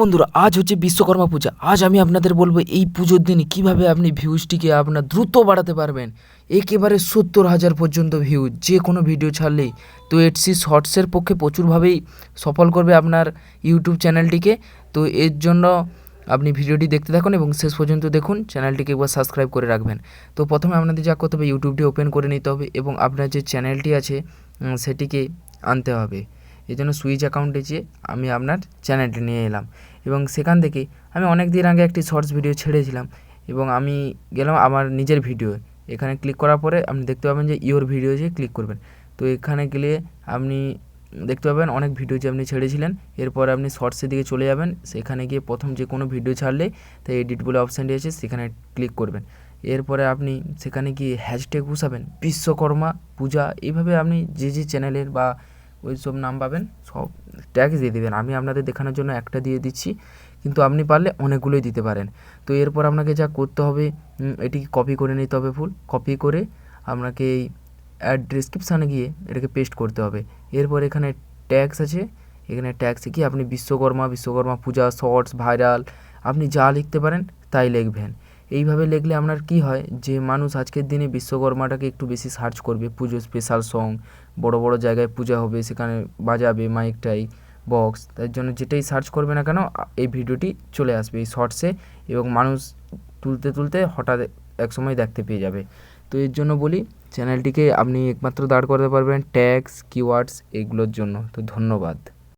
বন্ধুরা, আজ হচ্ছে বিশ্বকর্মা পূজা। আজ আমি আপনাদের বলব এই পুজোর দিনে কীভাবে আপনি ভিউজটিকে আপনার দ্রুত বাড়াতে পারবেন। একেবারে সত্তর হাজার পর্যন্ত ভিউ যে কোনো ভিডিও ছাড়লেই। তো এটসি শর্টসের পক্ষে প্রচুরভাবেই সফল করবে আপনার ইউটিউব চ্যানেলটিকে তো এর জন্য আপনি ভিডিওটি দেখতে থাকুন এবং শেষ পর্যন্ত দেখুন চ্যানেলটিকে একবার সাবস্ক্রাইব করে রাখবেন। তো প্রথমে আপনাদের যা করতে হবে ইউটিউবটি ওপেন করে নিতে হবে এবং আপনার যে চ্যানেলটি আছে সেটিকে আনতে হবে। এই জন্য সুইচ অ্যাকাউন্টে যেয়ে আমি আপনার চ্যানেলটি নিয়ে এলাম। এবং সেখান থেকে আমি অনেক দিন আগে একটি শর্টস ভিডিও ছেড়েছিলাম এবং আমি গেলাম আমার নিজের ভিডিও এখানে ক্লিক করার পরে আপনি দেখতে পাবেন যে ইওর ভিডিও যে ক্লিক করবেন। তো এখানে গেলে আপনি দেখতে পাবেন অনেক ভিডিও যে আপনি ছেড়েছিলেন। এরপর আপনি শর্টসের দিকে চলে যাবেন। সেখানে গিয়ে প্রথম যে কোনো ভিডিও ছাড়লে তাই এডিট বলে অপশানটি আছে সেখানে ক্লিক করবেন। এরপরে আপনি সেখানে গিয়ে হ্যাশট্যাগ বসাবেন। বিশ্বকর্মা পূজা। এইভাবে আপনি যে যে চ্যানেলের বা ওই সব নাম পাবেন সব ট্যাক্স দিয়ে দেবেন। আমি আপনাদের দেখানোর জন্য একটা দিয়ে দিচ্ছি, কিন্তু আপনি পারলে অনেকগুলোই দিতে পারেন। তো এরপর আপনাকে যা করতে হবে এটিকে কপি করে নিতে হবে ফুল কপি করে আপনাকে এই অ্যাড ডিসক্রিপশানে গিয়ে এটাকে পেস্ট করতে হবে। এরপর এখানে ট্যাক্স আছে। এখানে ট্যাক্সে কি আপনি বিশ্বকর্মা বিশ্বকর্মা পূজা শর্টস ভাইরাল আপনি যা লিখতে পারেন, তাই লিখবেন। এইভাবে লিখলে আপনার কি হয়? যে মানুষ আজকের দিনে বিশ্বকর্মাটাকে একটু বেশি সার্চ করবে। পুজো স্পেশাল সং বড় বড় জায়গায় পূজা হবে, সেখানে বাজাবে মাইকটাই বক্স তার জন্য যেটাই সার্চ করবে না কেন এই ভিডিওটি চলে আসবে এই শর্টসে এবং মানুষ তুলতে তুলতে হঠাৎ একসময় দেখতে পেয়ে যাবে। তো এর জন্য বলি চ্যানেলটিকে আপনি একমাত্র দাঁড় করতে পারবেন ট্যাক্স কিওয়ার্ডস এগুলোর জন্য। তো ধন্যবাদ।